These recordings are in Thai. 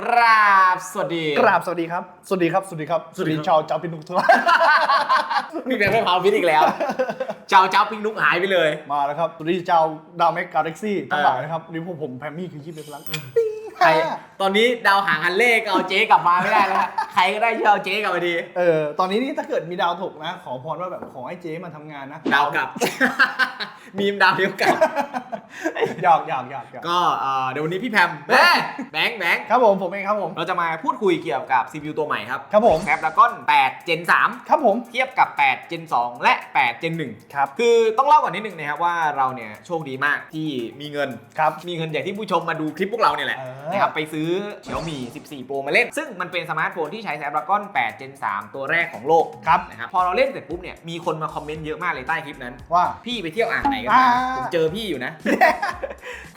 กราบสวัสดีกราบสวัสดีครับ สวัสดีครับ สวัสดีครับ สวัสดีสวัสดีครับชาวเจ้าพินุกทุกท่านพี่แบงค์ไม่เผาพิษอีกแล้วเจ้าเจ้าปิงนุกหายไปเลย มาแล้วครับ สวัสดีชาวดาวเมกกาแล็กซี่ทั้งหลายเออนะครับนี่พวกผมแพมมี่คือยี่สิบเอ็ดพลัง ใครตอนนี้ดาวหางฮันเล่ก็เอาเจ๊กลับมาไม่ได้แล้วฮะใครก็ได้ช่วยเอาเจ๊กลับมาดี เออ ตอนนี้นี่ถ้าเกิดมีดาวถกนะ ขอพรว่าแบบขอให้เจ๊มาทำงานนะ ดาวกลับ มีมดาวเดียวกลับ หยอกหยอกหยอกหยอกก็เอ่อเดี๋ยววันนี้พี่แพมแม่แบงค์แบงค์ครับผมผมเองครับผม เราจะมาพูดคุยเกี่ยวกับ CPU ตัวใหม่ครับครับผม Snapdragon 8 Gen ครับผม 3 เทียบกับ 8 Gen 2 และ 8 Gen 1 ครับ คือต้องเล่าก่อนนิดนึงนะครับว่าเราเนี่ยโชคดีมากที่มีเงิน ครับ มีเงินอย่างที่ผู้ชมมาดูคลิปพวกเราเนี่ยแหละ เออนะครับไปซื้อ Xiaomi 14 Pro มาเล่น ซึ่งมันเป็นสมาร์ทโฟนที่ใช้ Snapdragon 8 Gen 3 ตัวแรกของโลกครับนะครับพอเราเล่นเสร็จปุ๊บเนี่ยมีคนมาคอมเมนต์เยอะมากเลยใต้คลิปนั้นว่าพี่ไปเที่ยวอ่างไหนกันอ่ามาผมเจอพี่อยู่นะ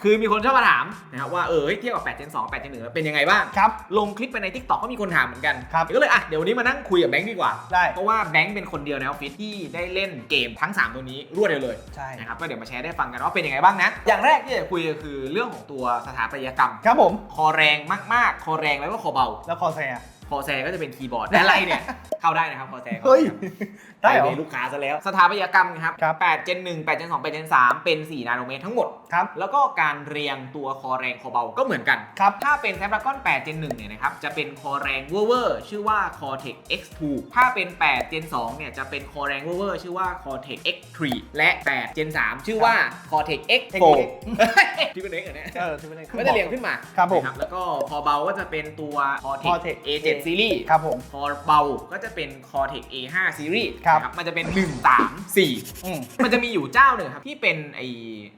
คือมีคนชอบมาถามนะครับว่าเออเฮ้ยเทียบกับ8 Gen 2 8 Gen 1เป็นยังไงบ้างครับลงคลิปไปใน TikTok ก็มีคนถามเหมือนกันครับก็เลยอะเดี๋ยววันนี้มานั่งคุยกับแบงค์ดีกว่าได้เพราะว่าแบงค์เป็นคนเดียวในออฟฟิศที่ได้เล่นเกมทั้ง 3 ตัวนี้รวดเดียวเลยใช่นะครับก็เดี๋ยวมาแชร์ได้ฟังกันว่าเป็นยังไงบ้างนะอย่างแรกที่จะคุยก็คือเรื่องของตัวสถาปัตยกรรมครับผมคอแรงมากๆ คอแรงแล้วก็คอเบา แล้วคอแซร์ คอแซก็จะเป็นคีย์บอร์ดแต่อะไรเนี่ย เข้าได้นะครับคอแซเฮ้ย ได้ได้เหรอในลูกค้าซะแล้ว สถาปัตยกรรมครับครับ 8 Gen 1 8 Gen 2 8 Gen 3 เป็น 4 นาโนเมตรทั้งหมด ครับ แล้วก็การเรียงตัวคอแรงคอเบาก็เหมือนกัน ครับ ถ้าเป็น Snapdragon 8 Gen 1 เนี่ยนะครับ จะเป็นคอแรงเวอร์ๆชื่อว่า Cortex X2 ถ้าเป็น 8 Gen 2 เนี่ย จะเป็นคอแรงเวอร์ๆชื่อว่า Cortex X3 และ 8 Gen 3 ชื่อว่า Cortex X4 ที่เป็นเอกเหรอเนี่ยเออที่เป็นก็จะเรียงขึ้นมาครับผม นะแล้วก็คอเบาก็จะเป็นตัว Cortex Cortex A7 Series ครับผม คอเบาก็จะเป็น Cortex A5 Series ครับนะมันจะเป็น 1 3 4 อืมมันจะมีอยู่เจ้าหนึ่งครับ ที่เป็นไอ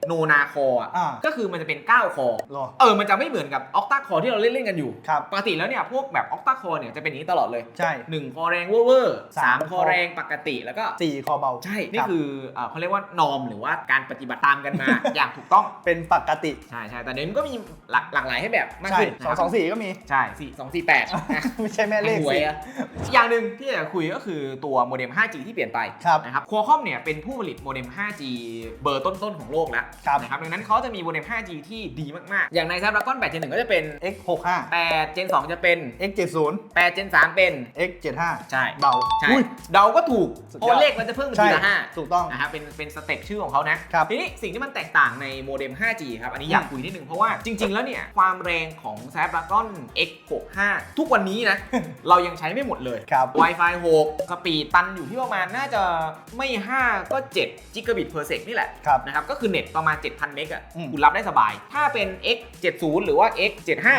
โนนาคออะอ่าก็คือมันจะเป็น 9 คอรอเออ มันจะไม่เหมือนกับออกตาคอที่เราเล่นเล่นๆกันอยู่ ครับ ปกติแล้วเนี่ยพวกแบบออกตาคอเนี่ยจะเป็นอย่างนี้ตลอดเลย ใช่ 1 คอแรงเวอร์เวอร์สามสามคอแรงปกติแล้วก็ สี่คอเบาใช่ นี่รับคือเอ่อเขาเรียกว่านอมหรือว่าการปฏิบัติตามกันมา อย่างถูกต้อง เป็นปกติใช่ใช่แต่เดี๋ยวนี้มันก็มีหลากหลากหลายให้แบบมากใช่ขึ้นสองสองสี่ก็มี ใช่สี่สองสี่แปดไม่ใช่แม่เลขหวยสิอะ อย่างหนึ่งที่อยากจะคุยก็คือตัวโมเด็ม 5G ที่เปลี่ยนไปครับนะครับ Qualcomm เนี่ยเป็นผู้ผลิตโมเด็ม 5G เบอร์ต้นๆของโลกแล้วครับนะครับดังนั้นเขาจะมีโมเด็ม 5G ที่ดีมากๆ อย่างใน Snapdragon 8 Gen 1ก็จะเป็น X 6 5 8 Gen 2 จะเป็น X 7 0 8 Gen 3 เป็น X 7 5 ใช่เบาใช่อุ้ยเดาก็ถูกสุดยอดเพราะเลขมันจะเพิ่มเป็นใช่ทีละห้าถูกต้องนะครับเป็นเป็นสเต็ปชื่อของเขานะครับทีนี้สิ่งที่มันแตกต่างในโมเด็ม 5G ครับอันนี้อยากคุยนิดนึงเพราะว่าจริง ๆ แล้วเนี่ยความแรงของ Snapdragon X65 ทุกวันนี้นะเรายังใช้ไม่หมดเลยครับ Wi-Fi 6 สปีดตันอยู่ที่ประมาณน่าจะไม่ 5 ก็ 7 gigabit per sec นี่แหละครับนะครับ ก็คือเน็ตประมาณ 7,000 เมกอะอืม คุณรับได้สบาย ถ้าเป็น X70 หรือว่า X75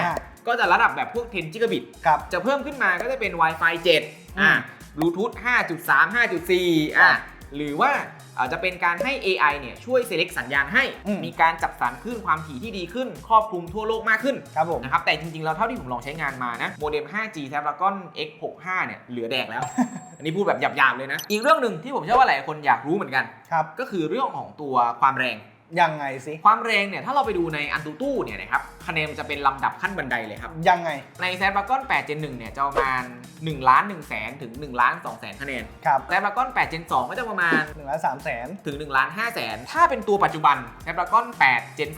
ก็จะระดับแบบพวก10 gigabit ครับ จะเพิ่มขึ้นมาก็จะเป็น Wi-Fi 7 อ่า Bluetooth 5.3 5.4 อ่า หรือว่าอาจจะเป็นการให้ AI เนี่ยช่วย select สัญญาณให้ อืม มีการจับสรรคลื่นความถี่ที่ดีขึ้น ครอบคลุมทั่วโลกมากขึ้น ครับผม นะครับแต่จริงๆแล้วเท่าที่ผมลองใช้งานมานะโมเด็ม 5G Snapdragon X65 เนี่ยเหลือแดกแล้ว อันนี้พูดแบบหยาบๆเลยนะ อีกเรื่องหนึ่งที่ผมเชื่อว่าหลายคนอยากรู้เหมือนกัน ครับ ก็คือเรื่องของตัวความแรง ยังไงสิ ความแรงเนี่ยถ้าเราไปดูในอันตูตู้เนี่ยนะครับคะแนนมันจะเป็นลำดับขั้นบันไดเลยครับ ยังไง ใน Snapdragon 8 Gen 1เนี่ยจะประมาณ1ล้าน1แสนถึง1ล้าน2แสนคะแนนครับ Snapdragon 8 Gen 2ก็จะประมาณหนึ่งล้านสามแสนถึง1ล้าน5แสนถ้าเป็นตัวปัจจุบัน Snapdragon 8 Gen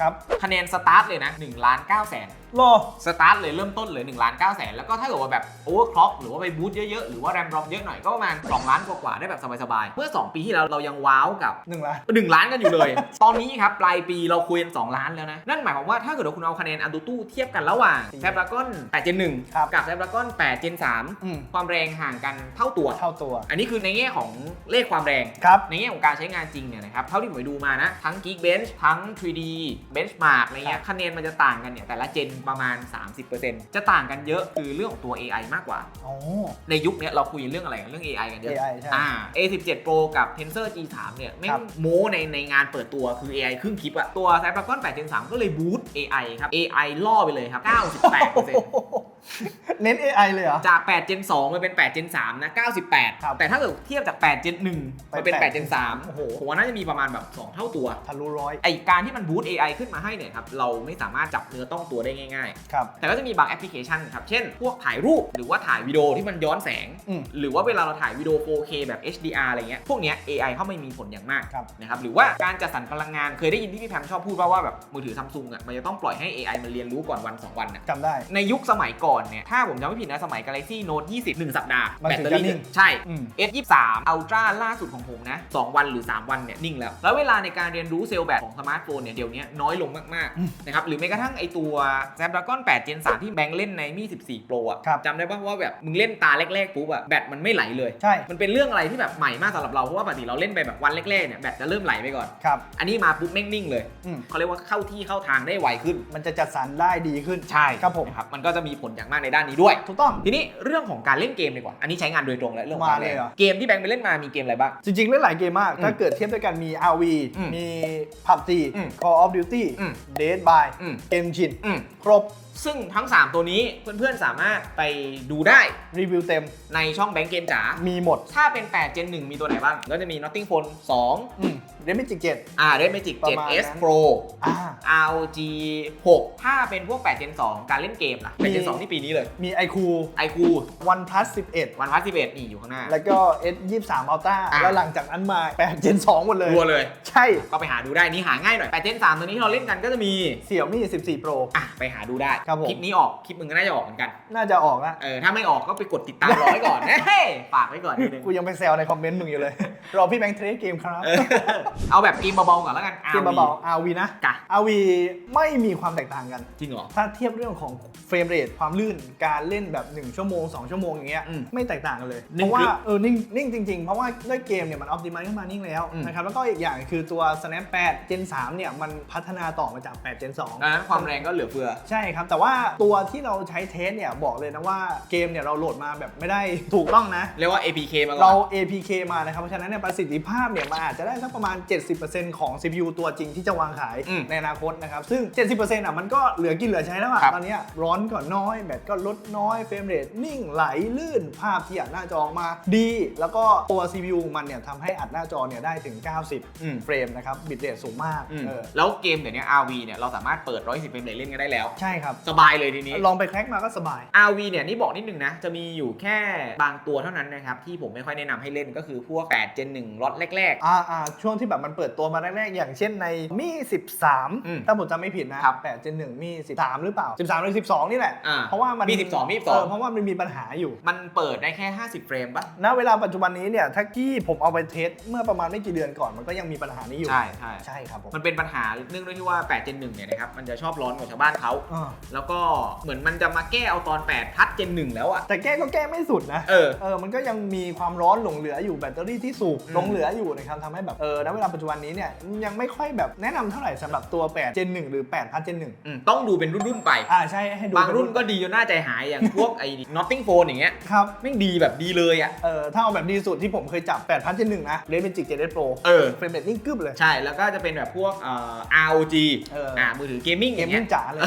ครับ3คะแนนสตาร์ทเลยนะ1ล้าน9แสนโลสตาร์ทเลยเริ่มต้นเลย1ล้าน9แสนแล้วก็ถ้าเกิดว่าแบบโอเวอร์คล็อกหรือว่าไปบูตเยอะๆ หรือว่าแรมรอมเยอะหน่อยก็ประมาณ2ล้านกว่าๆได้แบบสบายๆ เมื่อ 2 ปีที่แล้วเรายังว้าวกับหนึ่งล้าน1 ล้านกันอยู่เลย ตอนนี้ครับปลายปีเราคุยกัน2ล้านแล้วนะ นั่นหมายความว่าถ้าเกิดว่าคุณเอาคะแนนอันตูตู้เทียบกันระหว่าง Snapdragon 8 Gen ครับ1กับ Snapdragon 8 Gen อืม 3ความแรงห่างกันเท่าตัว เท่าตัว อันนี้คือในแง่ของเลขความแรง ครับ ในแง่ของการใช้งานจริงเนี่ยนะครับเท่าที่ผมไปดูมานะ ทั้ง Geekbench ทั้ง 3D Benchmark อะไรเงี้ยคะแนนมันจะต่างกันเนี่ยแต่ละเจนประมาณ 30%จะต่างกันเยอะคือเรื่องของตัว AI มากกว่าโอ้ในยุคเนี้ยเราคุยเรื่องอะไรกันเรื่อง AI กันเยอะ AI ใช่ อ่า A17 Pro กับ Tensor G3 เนี่ยแม่ครังบโม้ในในงานเปิดตัวคือ AI ครึ่งคลิปอะตัว Snapdragon 8 Gen 3ก็เลยบูสต์ AI ครับ AI ล่อไปเลยครับ 98% เน้น AI เลยเหรอ จาก8 Gen 2มันเป็น8 Gen 3นะ98ครับแต่ถ้าเกิดเทียบจาก8 Gen 1มันเป็นไป8 Gen 3โอ้โหผมว่าน่าจะมีประมาณแบบ 2 เท่าตัว ทะลุร้อยไอการที่มันบูต AI ขึ้นมาให้เนี่ยครับ เราไม่สามารถจับเนื้อต้องตัวได้ง่าย ครับ ๆ แต่ก็จะมีบางแอปพลิเคชันครับ เช่น พวกถ่ายรูปหรือว่าถ่ายวิดีโอที่มันย้อนแสง อืม หรือว่าเวลาเราถ่ายวิดีโอ 4K แบบ HDR อะไรเงี้ย พวกเนี้ย AI เข้าไม่มีผลอย่างมากครับ นะครับ หรือว่าการจัดสรรพลังงาน เคยได้ยินที่พี่แพมชอบพูดว่าว่าแบบมือถือซัมซุงอะ มันจะต้องปล่อยให้ AI มันเรียนรู้ก่อนวัน2วันอะ จำได้ ในยุคสมัยก่อนเนี่ย ถ้าผมจำไม่ผิดนะสมัย Galaxy Note 20 1สัปดาห์มันแบตถึงเตอจะรี่นิ่ง ใช่ อืม S23 Ultra ล่าสุดของผมนะ 2 วันหรือ 3 วันเนี่ยนิ่งแล้ว แล้วเวลาในการเรียนรู้เซลล์แบตของสมาร์ทโฟนเนี่ยเดี๋ยวนี้น้อยลงมากอืมๆนะครับหรือแม้กระทั่งไอตัว Snapdragon 8 Gen 3ที่แบงค์เล่นในมี14 Pro อะครับ จำได้ป่ะว่าแบบมึงเล่นตาแรกๆปุ๊บอะแบตมันไม่ไหลเลย ใช่ มันเป็นเรื่องอะไรที่แบบใหม่มากสำหรับเราเพราะว่าปกติเราเล่นไปแบบวันแรกๆเนี่ยแบตจะเริ่มไหลไปก่อน ครับ อันนี้มาปุ๊บแม่งนิ่งเลยอืม เขาเรียกว่าเข้าที่เข้าทางได้ไวขึ้น มันจะจัดสรรได้ดีขึ้นครับผม นะครับมันก็จะมีผลอย่างมากในด้านนี้ด้วย ถูกต้อง ทีนี้เรื่องของการเล่นเกมดีกว่า อันนี้ใช้งานโดยตรงแล้วเรื่องของมาการเลยเล่นเหรอเกมที่แบงค์ไปเล่นมามีเกมอะไรบ้าง จริงๆ เล่นหลายเกมมากอืมถ้าเกิดเทียบด้วยกันมี RV อืมมี PUBG อืม Call of Duty อืม Dead by อืม Engine อืมครบซึ่งทั้ง 3 ตัวนี้เพื่อนๆ สามารถไปดูได้ รีวิวเต็มในช่องแบงค์เกมจ๋า มีหมด ถ้าเป็น 8 Gen 1 มีตัวไหนบ้าง ก็จะมี Notting Phone 2 อืม Redmi 7อ่า Red Magic ประมาณ 7S นั้น Pro อ่า ROG 6 ถ้าเป็นพวก8 Gen 2 การเล่นเกมล่ะมี 8 Gen 2 ที่ปีนี้เลย มี iQ iQ OnePlus 11 One Plus 11นี่อยู่ข้างหน้า แล้วก็ S 23 Ultra อะแล้วหลังจากนั้นมา8 Gen 2 หมดเลย รัวเลย ใช่ ก็ไปหาดูได้นี่หาง่ายหน่อย8 Gen 3 ตัวนี้ที่เราเล่นกันก็จะมี Xiaomi 14 Pro อะ ไปหาดูได้ ครับผม คลิปนี้ออก คลิปมึงก็น่าจะออกเหมือนกัน น่าจะออกแล้วเออ ถ้าไม่ออกก็ไปกดติดตามรอไว้ก่อน เฮ้ยฝากไว้ก่อนนิดนึง กูยังไปแซวในคอมเมนต์มึงอยู่เลย รอพี่แบงค์เทรดเกมครับ เออเอาแบบเกมเบาๆก่อนแล้วกันเกมเบาๆ RV นะกะ RV ไม่มีความแตกต่างกัน จริงเหรอ ถ้าเทียบเรื่องของเฟรมเรทความลื่นการเล่นแบบ 1 ชั่วโมง 2 ชั่วโมงอย่างเงี้ยอืมไม่แตกต่างกันเลย นิ่เพงราะว่ากริบเออนิ่งนิ่งจริง ๆ เพราะว่าด้วยเกมเนี่ยมันออ t ติ i z e ขึ้นมานิ่งแล้วอืม นะครับแล้วก็อีกอย่างคือตัว Snap 8 Gen 3เนี่ยมันพัฒนาต่อมาจาก 8 Gen 2 ดังนั้นความแรงก็เหลือเฟือ ใช่ครับ แต่ว่าตัวที่เราใช้เทสเนี่ยบอกเลยนะว่าเกมเนี่ยเราโหลดมาแบบไม่ได้ถูกต้องนะ เรียกว่า APK มาก่เราอน APK มานะครับ เพราะฉะนั้นเนี่ยประสิทธิภาพเนี่ยมันอาจจะได้สักประมาณ70%ของ CPU ตัวจริงที่จะวางขายอืมในอนาคตนะครับ ซึ่ง 70%อะมันก็เหลือกินเหลือใช้แล้วอะครับ ตอนเนี้ยร้อนก็น้อยแบตก็ลดน้อยเฟรมเรทนิ่งไหลลื่นภาพที่อัดหน้าจอออกมาดี แล้วก็ตัว CPU มันเนี่ยทำให้อัดหน้าจอเนี่ยได้ถึง 90 อืมเฟรมนะครับบิตเรทสูงมากอืมเออแล้วเกมเดี๋ยวนี้ RV เนี่ยเราสามารถเปิด 110เฟรมเรทเล่นกันได้แล้ว ใช่ครับ สบายเลยทีนี้ ลองไปแคร็กมาก็สบาย RV เนี่ยนี่บอกนิดนึงนะ จะมีอยู่แค่บางตัวเท่านั้นนะครับ ที่ผมไม่ค่อยแนะนำให้เล่นก็คือพวก8 Gen 1ล็อตแรก อ่าอ่าช่วงที่แบบมันเปิดตัวมาแรกๆอย่างเช่นในมีอืม13 ถ้าผมจำไม่ผิดนะครับ8 Gen 1มี13 หรือเปล่า 13 หรือ 12 นี่แหละ อ่าเพราะว่ามันมี12มี12เออเพราะว่ามันมีปัญหาอยู่ๆมันเปิดได้แค่ 50 เฟรมปะณเวลาปัจจุบันนี้เนี่ยถ้าที่ผมเอาไปเทสเมื่อประมาณไม่กี่เดือนก่อนมันก็ยังมีปัญหานี้อยู่ ใช่ใช่ใช่ครับผมมันเป็นปัญหาเนื่องด้วยที่ว่า8 Gen 1เนี่ยนะครับมันจะชอบร้อนกว่าชาวบ้านเขาอ่าแล้วก็เหมือนมันจะมาแก้เอาตอน8พัด Gen 1แล้วอะแต่แก้ก็แก้ไม่สุดนะ เออ เออมันก็ยังมีความร้อนหลงเหลืออยู่แบตเตอรี่ที่สูบอืม หลงเหลืออยู่นะครับทำให้แบบเออณเวลาปัจจุบันนี้เนี่ยยังไม่ค่อยแบบแนะนำเท่าไหร่สำหรับตัว8 Gen 1 หรือ8พัด Gen 1อืมต้องดูเป็นรุ่นๆไป อ่าใช่ให้ดูบางเป็รุ่นก็ดีจนน่าใจหายอย่างพวกไอ้ Notting Phone อย่างเงี้ยครับ ไม่งดีแบบดีเลยอะเออถ้าเอาแบบดีสุดที่ผมเคยจับ8พัด Gen 1นะ Red Magic 7 Pro เออ เฟรมเรทนิ่งกึ๊บเลย ใช่แล้วก็จะเป็นแบบพวกเอ่อ ROG เอออ่อ่ามือถือเกมมิ่งเกอมย่างเงี้มิ่ยงจ๋าเลย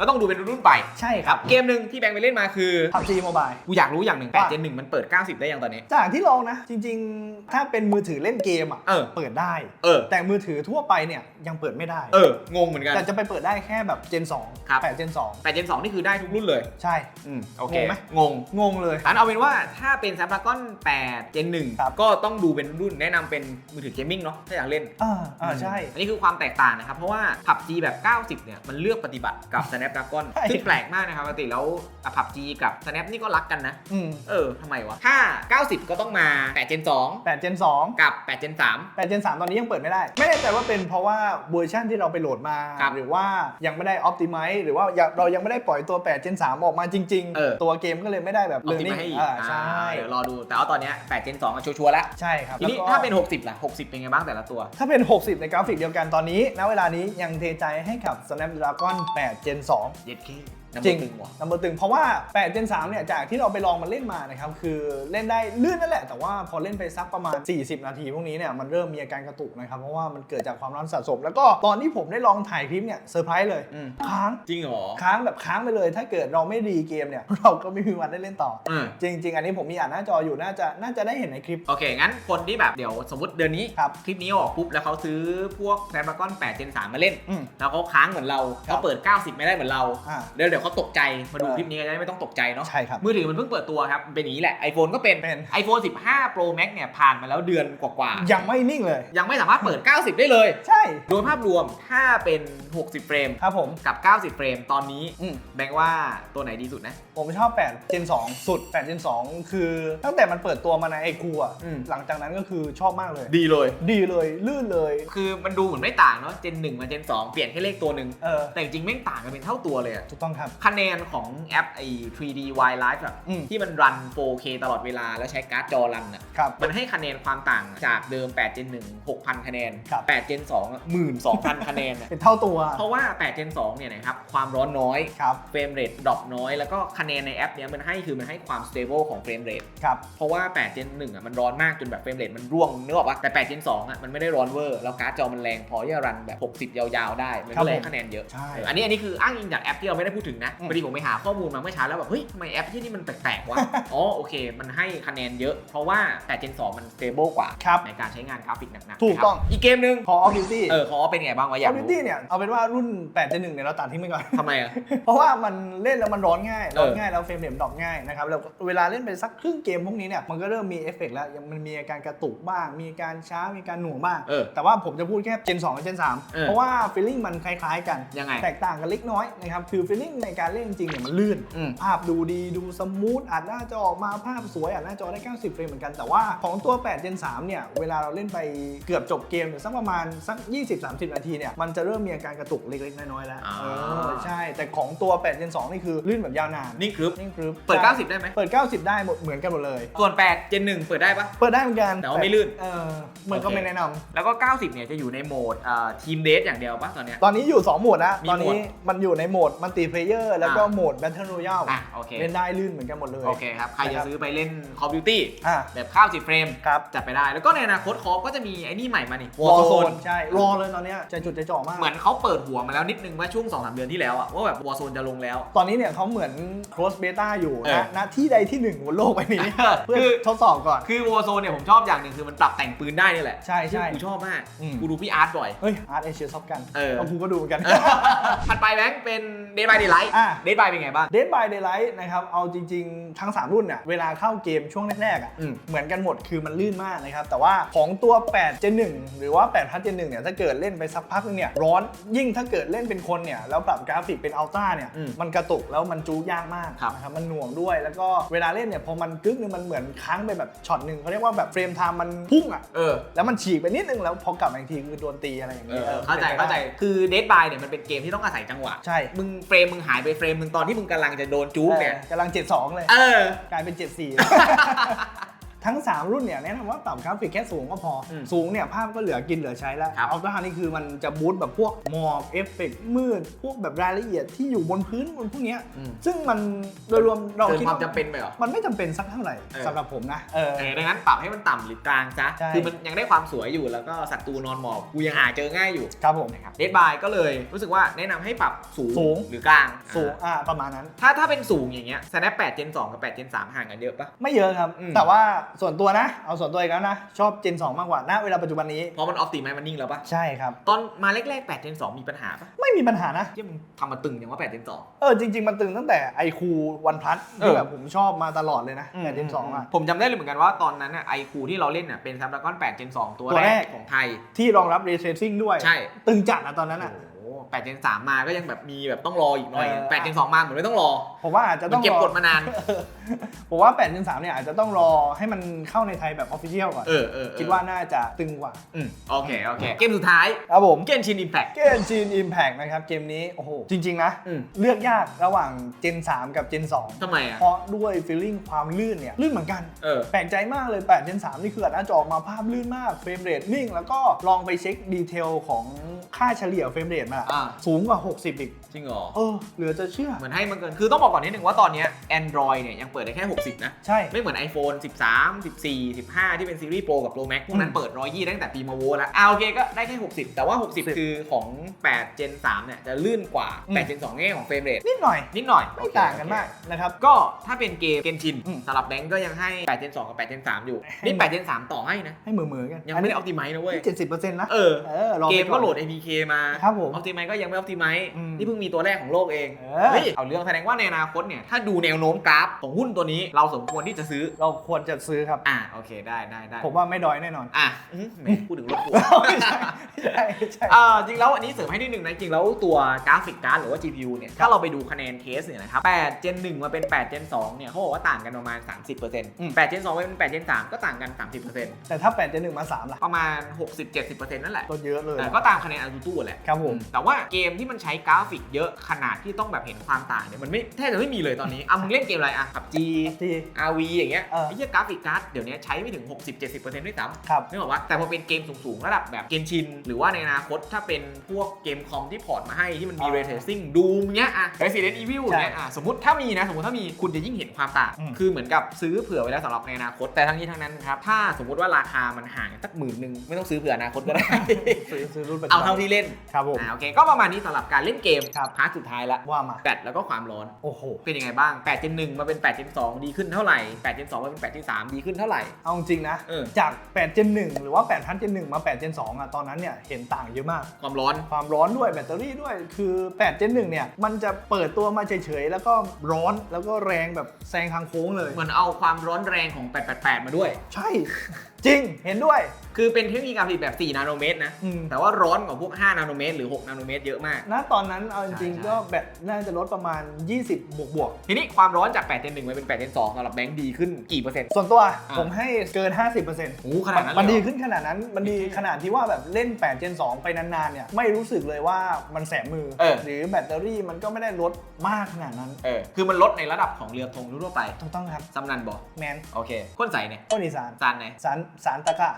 ก็ต้องดูเป็นรุ่นๆไปใช่คครัรับบเกมหนึ่งที่แบงค์ไปเล่นมาคือ PUBG Mobile กูอยากรู้อย่างหนึ่งว่า 8 Gen 1มันเปิด 90 ได้ยังตอนนี้ จากที่ลองนะ จริง ๆ ถ้าเป็นมือถือเล่นเกมอะเออ เปิดได้เออ แต่มือถือทั่วไปเนี่ยยังเปิดไม่ได้ เออ งงเหมือนกัน แต่จะไปเปิดได้แค่แบบ Gen 2ครับ8 Gen 8 Gen 2นี่คือได้ทุกรุ่นเลย 2 ใช่ อืม โอเคงงไหม งงงงเลยงั้นเอาเป็นว่าถ้าเป็น Snapdragon 8 Gen ครับ 1 ก็ต้องดูเป็นรุ่นแนะนำเป็นมือถือเกมมิ่งเนาะถ้าอยากเล่น อ่าอ่าใช่ อันนี้คือความแตกต่างนะครับ เพราะว่า PUBG แบบ 90 เนี่ย มันเลือกปฏิบัติกับ Snapdragon ใช่ ซึ่งแปลกมากนะครับปกติแล้วอะ PUBG กับ Snap นี่ก็รักกันนะ อืมเออทำไมวะถ้า 90 ก็ต้องมา8 Gen 8 Gen 2 2กับ8 Gen 3 8 Gen 3ตอนนี้ยังเปิดไม่ได้ ไม่แน่ใจว่าเป็นเพราะว่าเวอร์ชันที่เราไปโหลดมา ครับหรือว่ายังไม่ได้ Optimize หรือว่ายังเรายังไม่ได้ปล่อยตัว8 Gen 3 ออกมาจริง เออตัวเกมก็เลยไม่ได้แบบ เอาติด learning มาให้อีกอ่าใช่ อ่าเดี๋ยวรอดูแต่ว่าตอนเนี้ย8 Gen 2อะชัวร์ๆแล้วใช่ครับทีนี้แล้วก็ ถ้าเป็น 60 ล่ะ 60 เป็นไงบ้างแต่ละตัว ถ้าเป็น 60 ในกราฟิกเดียวกันตอนนี้ ณ เวลานี้ยังเทใจให้กับ Snapdragon 8 Gen 2 7K น้ำ จริงตึงว่ะนัมเบอร์ตึงเพราะว่า8 Gen 3เนี่ยจากที่เราไปลองมันเล่นมานะครับคือเล่นได้ลื่นนั่นแหละ แต่ว่าพอเล่นไปสักประมาณ 40 นาทีพวกนี้เนี่ยมันเริ่มมีอาการกระตุกนะครับเพราะว่ามันเกิดจากความร้อนสะสม แล้วก็ตอนที่ผมได้ลองถ่ายคลิปเนี่ยเซอร์ไพรส์เลยอืมค้างจริงเหรอค้างแบบค้างไปเลย ถ้าเกิดเราไม่รีเกมเนี่ยเราก็ไม่มีวันได้เล่นต่อเออจริง ๆ อันนี้ผมมีอ่านหน้าจออยู่น่าจะน่าจะได้เห็นในคลิปโอเคงั้นคนที่แบบเดี๋ยวสมมติเดือนนี้ครับคลิปนี้ออกปุ๊บแล้วเขาซื้อพวก Snapdragon 8 Gen 3มาเล่นอืมแล้วเขาค้างเหมือนเราครับเขาเปิด 90 ไม่ได้เหมือนเราอ่าเดี๋ยวเดี๋ยวเขาตกใจมาดูเออคลิปนี้ก็จะได้ไม่ต้องตกใจเนาะใช่ครับมือถือมันเพิ่งเปิดตัวครับมันเป็นอย่างนี้แหละ iPhone ก็เป็นเป็น iPhone 15 Pro Max เนี่ยผ่านมาแล้วเดือนกว่าๆยังไม่นิ่งเลย ยังไม่สามารถเปิด 90 ได้เลย ใช่ โดยภาพรวมถ้าเป็น 60 เฟรมครับผมกับ 90 เฟรมตอนนี้อืมแบงค์ว่าตัวไหนดีสุดนะ ผมชอบ8 Gen 2 สุด8 Gen 2 คือ ตั้งแต่มันเปิดตัวมาในไอคูอะอืมหลังจากนั้นก็คือชอบมากเลย ดีเลย ดีเลยลื่นเลย คือมันดูเหมือนไม่ต่างเนาะ Gen 1มา Gen 2 เปลี่ยนแค่เลขตัวหนึ่งเออแต่จริงๆแม่งต่างกันเป็นเท่าตัวเลยอะถูกต้องครับคะแนนของแอปไอ้ 3D Wildlife อะอืม ที่มันรัน 4K ตลอดเวลาแล้วใช้การ์ดจอรันอะครับ มันให้คะแนนความต่างจากเดิม8 Gen 1 6,000 คะแนน ครับ 8 Gen 2อะ12,000 คะแนนอะเป็นเท่าตัวเพราะว่า 8 Gen 2 เนี่ยนะครับ ความร้อนน้อย ครับ เฟรมเรทดรอปน้อย แล้วก็คะแนนในแอปเนี้ยมันให้คือมันให้ความ stable ของเฟรมเรท ครับ เพราะว่า 8 Gen 1อะมันร้อนมากจนแบบเฟรมเรทมันร่วงนึกออกปะแต่ 8 Gen 2อะมันไม่ได้ร้อนเวอร์ แล้วการ์ดจอมันแรงพอที่จะรันแบบ 60 ยาวๆ ได้ มันครัก็บเลยผมให้คะแนนเยอะ ใช่เอออันนี้อันนี้คืออ้างอิงจากแอปที่เราไม่ได้พูดถึงนะอืมพอดีผมไปหาข้อมูลมาเมื่อเช้าแล้วแบบเฮ้ยทำไมแอปที่นี่มันแปลกๆวะ อ๋อโอเค มันให้คะแนนเยอะ เพราะว่า8 Gen 2มัน stable กว่า ครับในการใช้งานกราฟิกหนักๆถูกต้อง นะครับอีกเกมนึง Call of Duty เออขอเป็นไงบ้างวะอยาก Call of รู้ Duty เนี่ย เอาเป็นว่ารุ่น8 Gen 1เนี่ยเราตัดทิ้งไปก่อน ทำไมอะ เพราะว่ามันเล่นแล้วมันร้อนง่าย ร้อนเออง่ายแล้วเฟรมเรทดรอปง่ายนะครับแล้วเวลาเล่นไปสักครึ่งเกมพวกนี้เนี่ยมันก็เริ่มมีเอฟเฟกต์แล้วยังมันมีอาการกระตุกบ้าง มีการช้ามีการหน่วงบ้าง เออแต่ว่าผมจะพูดแค่ Gen 2กับ Gen เออ3เพราะว่าฟีลลิ่งมันคล้ายๆกัน ยังไง แตกต่างกันเล็กน้อยนะครับคือฟีลลิ่งในการเล่นจริงๆเนี่ยมันลื่น อืม ภาพดูดีดูสมูทอัดหน้าจอออกมาภาพสวยอัดหน้าจอได้ 90 เฟรมเหมือนกันแต่ว่าของตัว 8 Gen 3 เนี่ย เวลาเราเล่นไปเกือบจบเกมเนี่ยสักประมาณสัก 20-30 นาทีเนี่ย มันจะเริ่มมีอาการกระตุกเล็ก ๆ น้อยๆแล้วอ่า เออใช่ แต่ของตัว 8 Gen 2 นี่คือลื่นแบบยาวนานนี่คือนิ่งกรึบเปิดใช่90 ได้ไหม เปิด 90 ได้หมดเหมือนกันหมดเลย ส่วน 8 Gen 1 เปิดได้ปะ เปิดได้เหมือนกันแต่ว่าไม่ลื่น เออมันก็โอเคไม่แนะนำ แล้วก็ 90 เนี่ยจะอยู่ในโหมดทีมเดทอย่างเดียวปะตอนเนี้ย ตอนนี้อยู่ 2 โหมดนะ มีตอนนี้มันอยู่ในโหมดมัลติเพลเยอร์แล้วก็อ่าโหมด Battle Royale อะโอเค เล่นได้ลื่นเหมือนกันหมดเลย โอเคครับ ใครนะคจะรับซื้อไปเล่น Call of Duty อะแบบ90เฟรมครับ จัดไปได้ แล้วก็ในอนาคตคอก็จะมีไอ้นี่ใหม่มานี่ Warzone Warzone ใช่ รอเลยตอนเนี้ยใจจุดใจจ่อมาก เหมือนเขาเปิดหัวมาแล้วนิดนึงว่าช่วง2-3เดือนที่แล้วอะว่าแบบ Warzone จะลงแล้ว ตอนนี้เนี่ยเขาเหมือน cross beta อยู่เออ นะณที่ใดที่หนึ่งบนโลกใบนี้ เพื่อคือทดสอบก่อน คือ Warzone เนี่ยผมชอบอย่างหนึ่งคือมันปรับแต่งปืนได้นี่แหละใช่ใช่ ซึ่งกูชอบมากอืม กูดูพี่อาร์ตบ่อย เฮ้ยอาร์ตเอเชียชอบกันเออเอากูก็ดูเหมือนกัน ถัดไปแบงค์เป็น Day by Daylight อะ Day by เป็นไงบ้าง Dead by Daylight นะครับ เอาจริง ๆ ทั้ง 3 รุ่นเนี่ยเวลาเข้าเกมช่วงแรกๆอะ อืม เหมือนกันหมดคือมันลื่นมากนะครับ แต่ว่าของตัว8 Gen 1หรือว่า8พัท Gen 1เนี่ย ถ้าเกิดเล่นไปสักพักนึงเนี่ย ร้อน ยิ่งถ้าเกิดเล่นเป็นคนเนี่ย แล้วปรับกราฟิกเป็นอัลต้าเนี่ย อืมมันกระตุกแล้วมันจู๊ยากมากครับ นะครับ มันหน่วงด้วย แล้วก็เวลาเล่นเนี่ย พอมันกึ๊กนึงมันเหมือนค้างไปแบบช็อตหนึ่งเขาเรียกว่าแบบเฟรมไทม์มันพุ่งอะ เออ แล้วมันฉีกไปนิดนึงแล้วพอกลับมาอีกทีคือโดนตีอะไรอย่างเอเงี้ยอเข้าใจป็นไปเข้าใจได้คือ Dead by เนี่ยมันเป็นเกมที่ต้องอาศัยจังหวะ ใช่ มึงเฟรมมึงหายไปเฟรมมึงตอนที่มึงกำลังจะโดนจุ๊กเนี่ยออกำลัง 72 เลย เออ กลายเป็น 74 ทั้ง 3 รุ่นเนี่ยแนะนำว่าปรับกราฟิกแค่สูงก็พออมสูงเนี่ยภาพก็เหลือกินเหลือใช้แล้วครับอัลตร้านี่คือมันจะบูตแบบพวกหมอกเอฟเฟกต์มืด พวกแบบรายละเอียดที่อยู่บนพื้นบนพวกเนี้ยอืมซึ่งมันโดยรวมเราเกินคิดความว่าจำเป็นไปเหรอ มันไม่จำเป็นสักเท่าไหร่เออ สำหรับผมนะเออ เออดังนั้นปรับให้มันต่ำหรือกลางซะใช่ คือมันยังได้ความสวยอยู่แล้วก็ศัตรูนอนหมอบกูยังหาเจอง่ายอยู่ครับผม นะครับเดดบายก็เลยรู้สึกว่าแนะนำให้ปรับสูงสูง หรือกลางสูงอ่าอ่าประมาณนั้น ถ้าถ้าเป็นสูงอย่างเงี้ย Snap 8 Gen 2 กับ 8 Gen 3 ห่างกันเยอะปะ ไม่เยอะครับ อืมแต่ว่าส่วนตัวนะ เอาส่วนตัวอีกแล้วนะ ชอบ Gen 2 มากกว่าณเวลาปัจจุบันนี้ เพราะมันออฟติไมมันนิ่งแล้วปะใช่ครับ ตอนมาแรกๆ8 Gen 2 มีปัญหาปะไม่มีปัญหานะ ที่มึงทำมาตึงอย่างว่า8 Gen 2 เออจริง ๆ มันตึงตั้งแต่ไอคูวันพัทเอที่อแบบผมชอบมาตลอดเลยนะแต่ Gen 2อะ ผมจำได้เลยเหมือนกันว่าตอนนั้นน่ะไอคูที่เราเล่นน่ะเป็น Snapdragon 8 Gen 2 ตัวตัวแรแรกก ของไทย ที่รองรับ ray tracing ด้วย ใช่ ตึงจัดนะตอนนั้นอะ โอ้โห 8 Gen 3มาก็ยังแบบมีแบบต้องรออีกหน่อยเออ8 Gen 2มาเหมือนไม่ต้องรอผมว่าอาจจะมัต้อนงเก็บรอกดมานาน ผมว่า8 Gen 3เนี่ยอาจจะต้องรอให้มันเข้าในไทยแบบ official ก่อน เออเออเออคิดว่าน่าจะตึงกว่าอืมโอเคโอเค เกมสุดท้ายครับผม เกมชินอิมแพค เกมจีน Impact นะครับ เกมนี้ โอ้โห จริง ๆ นะ อืม เลือกยากระหว่าง Gen 3 กับ Gen 2 ทำไมอะ เพราะด้วย feeling ความลื่นเนี่ย ลื่นเหมือนกัน เออ แปลกใจมากเลย8 Gen 3 นี่คืออัดหน้าจอออกมาภาพลื่นมากเฟรมเรทนิ่ง แล้วก็ลองไปเช็คดีเทลของค่าเฉลี่ยเฟรมเรทมาอ่าอ่า สูงกว่า 60 อีก จริงเหรอ เออ เหลือจะเชื่อ เหมือนให้มันเกิน คือต้องบอกก่อนนิดนึงว่าตอนเนี้ย Android เนี่ยยังเปิดได้แค่ 60 นะ ใช่ ไม่เหมือน iPhone 13 14 15 ที่เป็นซีรีส์ Pro กับ Pro Max พวกนั้นอืมเปิด 120 ตั้งแต่ปีมาโวแล้วอ่าโอเคก็ได้แค่ 60 แต่ว่า 60 คือของ8 Gen 3เนี่ยจะลื่นกว่าอืม 8 Gen 2แง่ของเฟรมเรทนิดหน่อย นิดหน่อยไม่โอเคต่างกันโอเคมากนะครับก็ถ้าเป็นเกมเกมชินอืมสำหรับแบงก์ก็ยังให้8 Gen 2กับ8 Gen 3อยู่ให้นี่8 Gen 3ต่อให้นะให้มือมือๆกันยังไม่ได้ออ t ติไม e นะเว้ย เจ็ดสิบเปอร์เซ็นต์นะเออ เออรอเกไปมก่ก็อนโหลด APK มาครับผม ออ t ติไม e ก็ยังไม่ออ t ติไม e อืมนี่เพิ่งมีตัวแรกของโลกเองเออ เฮ้ยเอาเรื่องแสดงว่าในอนาคตเนี่ยถ้าดูแนวโน้มกราฟของหุ้นตัวนี้เราสมควรที่จะซื้อ เราควรจะซื้อครับ อ่าโอเคได้ได้ได้ผมว่าไม่ดอยแน่นอน อะอื้อหือแหมพูดถึงรถกู ไม่ใช่ไม่ใช่ไม่ใช่เออจริงแล้วอันนี้เสริมให้นิดนึงนะจริงแล้วตัวกราฟิกการ์ดหรือว่า GPU เนี่ยถ้าเราไปดูคะแนนเทสเนี่ยนะครับ8 Gen 1 มาเป็น 8 Gen 2 เนี่ยเขาบอกว่าต่างกันประมาณ 30% 8 Gen 2มาเป็น 8 Gen 3 ก็ต่างกัน 30%แต่ถ้า8 Gen 1มา3ล่ะ ประมาณ 60-70%นั่นแหละก็เยอะเลย แต่ก็ตามคะแนนอารูตู้แหละครับผม แต่ว่าเกมที่มันใช้กราฟิกเยอะขนาดที่ต้องแบบเห็นความต่างเนี่ยมันไม่แทบจะไม่มีเลยตอนนี้อะมึงเล่นเกมอะไรอะขับ G ที่ RV อย่างเงี้ยเออไอ้เหี้ยกราฟิกการ์ดเดี๋ยวนี้ใช้ไม่ถึง 60-70%ด้วยซ้ำครับนึกออกว่าแต่พอเป็นเกมสูงๆ ระดับแบบเกมชิน หรือว่าในอนาคตถ้าเป็นพวกเกมคอมที่พอร์ตมาให้ที่มันมีอ่า ray tracing ดูเนี้ยอะ Resident Evil ใช่เนี้ยอะสมมติถ้ามีนะ สมมติถ้ามีคุณจะยิ่งเห็นความต่าง อืม คือเหมือนกับซื้อเผื่อไว้แล้วสำหรับในอนาคตแต่ทั้งนี้ทั้งนั้นครับถ้าสมมติว่าราคามันห่างสักหมื่นหนึ่งไม่ต้องซื้อเผื่ออนาคตก็ได้ ซื้อซื้อรุ่นปัจจุเอาบันเท่าที่เล่น ครับผม อ่าโอเคก็ประมาณนี้สำหรับการเล่นเกมครับพาร์ทสุดท้ายละว่ามาแบตแล้วก็ความร้อน โอ้โห เป็นยังไงบ้าง8 Gen 1มาเป็น8 Gen 2 ดีขึ้นเท่าไหร่8 Gen 2มาเป็น8 Gen 3 ดีขึ้นเท่าไหร่ เอาจริงๆนะ เออ จาก8 Gen 1หรือว่า8 0 0 Gen 1มา8 Gen 2อะตอนนั้นเนี่ยเห็นต่างเยอะมาก ความร้อน ความร้อนด้วยแบตเตอรี่ด้วยคือ8 Gen 1เนี่ยมันจะเปิดตัวมาเฉยๆ แล้วก็ร้อนแล้วก็แรงแบบแซงทางโค้งเลย เหมือนเอาความร้อนแรงของ 888 มาด้วย ใช่ จริงเห็นด้วย คือเป็นเทคนิคการผลิตแบบ 4 นาโนเมตรนะ อืม แต่ว่าร้อนกว่าพวก 5 นาโนเมตรหรือ 6 นาโนเมตรเยอะมากณตอนนั้นเอาจริงใช่ ๆก็แบตน่าจะลดประมาณ 20 บวกบวกทีนี้ความร้อนจาก8 Gen 1มาเป็น8 Gen 2สำหรับแบงค์ดีขึ้นกี่เปอร์เซ็นต์ ๆส่วนตัวอ่าผมให้เกิน 50%โอ้โหขนาดนั้นเลยเหรอ มันดีขึ้นขนาดนั้น มันดีขนาดที่ว่าแบบเล่น8 Gen 2 ไปนานๆเนี่ยไม่รู้สึกเลยว่ามันแสบมือ เออ หรือแบตเตอรี่มันก็ไม่ได้ลดมากขนาดนั้นเออ คือมันลดในระดับของเรือธงทั่วๆไปถูกต้องครับ สำนันบอกแมนโอเคค้นใส่เนี่ยต้นอีสาน จานไหนสารสารตะกร้า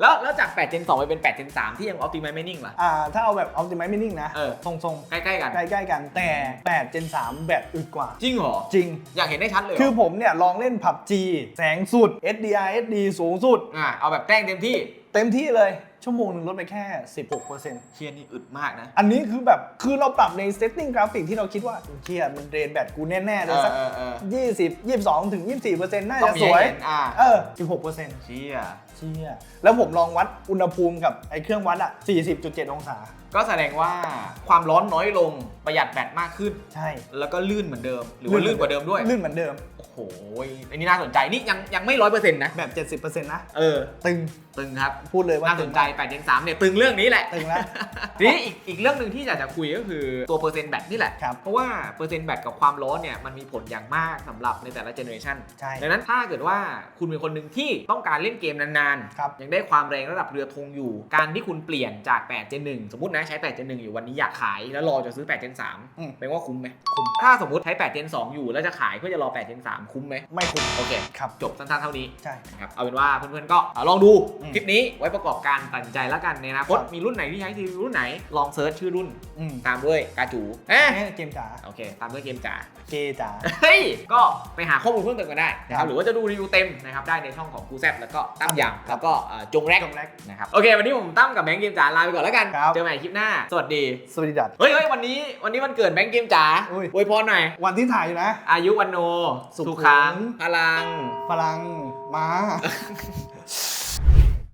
แล้วแล้วจาก8 Gen 2ไปเป็น 8 Gen 3 ที่ยัง Optimize Mining ล่ะ อ่า ถ้าเอาแบบ optimize mining นะ เออ ทรงใกล้ๆกัน ๆ ใกล้ๆกันแต่ 8 Gen 3 แบตอึดกว่า จริงเหรอ จริง อยากเห็นได้ชัดเลยเหรคือผมเนี่ยลองเล่น PUBG แสงสุด HDR HD สูงสุด อ่าเอาแบบแกล้งเต็มที่ เต็มที่เลย ชั่วโมงหนึงลดไปแค่ 16%เชียร์นี่อึดมากนะ อันนี้คือแบบคือเราปรับใน setting กราฟิกที่เราคิดว่าเชียมันเรนแบตกูแน่ๆเลยสักเออเออเออ20 22ถึง24%น่าต้อจะงมีสวยให้เห็นอ่าเออ16%เชียร์เชี่ยแล้วผมลองวัดอุณหภูมิกับไอ้เครื่องวัดอะ40.7 องศา ก็แสดงว่าความร้อนน้อยลงประหยัดแบตมากขึ้น ใช่ แล้วก็ลื่นเหมือนเดิม หรือว่าลื่นกว่าเดิมด้วย ลื่นเหมือนเดิม โอ้โหอันนี้น่าสนใจนี่ยังยังไม่ร้อยเปอร์เซ็นต์นะ แบบ 70%นะ เออ ตึง ตึงครับ พูดเลยว่าน่าสนใจ8 Gen 3เนี่ยตึงเรื่องนี้แหละ ตึงแล้ว ทีนี้อีกอีกเรื่องหนึ่งที่อยากจะคุยก็คือตัวเปอร์เซ็นต์แบตนี่แหละครับเพราะว่าเปอร์เซ็นต์แบตกับความร้อนเนี่ยมันมีผลอย่างมากสำหรับในแต่ละเจเนอเรชันใช่ดังนั้นถ้าเกิดว่าคุณเป็นคนหนึ่งที่ต้องการเล่นเกมนานครับยังได้ความแรงระดับเรือธงอยู่ การที่คุณเปลี่ยนจาก8 Gen 1สมมตินะใช้8 Gen 1อยู่วันนี้อยากขายแล้วรอจะซื้อ8 Gen อืม3เป็นว่าคุ้มไหมคุ้มถ้าสมมติใช้8 Gen 2อยู่แล้วจะขายเพื่อจะรอ8 Gen 3คุ้มไหมไม่คุ้มโอเค ครับจบสั้นๆเท่านี้ใช่ นะครับเอาเป็นว่าเพื่อนๆก็ลองดูอืมคลิปนี้ไว้ประกอบการตัดสินใจแล้วกันในอนาคตครับ มีรุ่นไหนที่ใช้ทีวีรุ่นไหนลองเซิร์ชชื่อรุ่นอืมตามด้วยกาจูเอ๊ะเอ๊ะเกมจ๋าโอเค ตามด้วยเกมจ๋า เกจ๋า เฮ้ย ก็ไปหาข้อมูลเพิ่มเติมกันได้นะคครัรับบ หรือว่าจะดูรีวิวเต็มนะครับได้ในช่องของกูแซบแล้วก็ตั้มยำแล้วก็เอ่อจงแรกจงแรก นะครับ โอเค วันนี้ผมตั้มกับแบงค์เกมจ๋าลาไปก่อนแล้วกัน ครับ เจอใหม่คลิปหน้า สวัสดี สวัสดีดัด เฮ้ยเฮ้ยวันนี้วันนี้วันเกิดแบงค์เกมจ๋าอุ้ย อวยพรหน่อย วันที่ถ่ายอยู่นะ อายุวันโน สุขสุขังพลัง พลังมา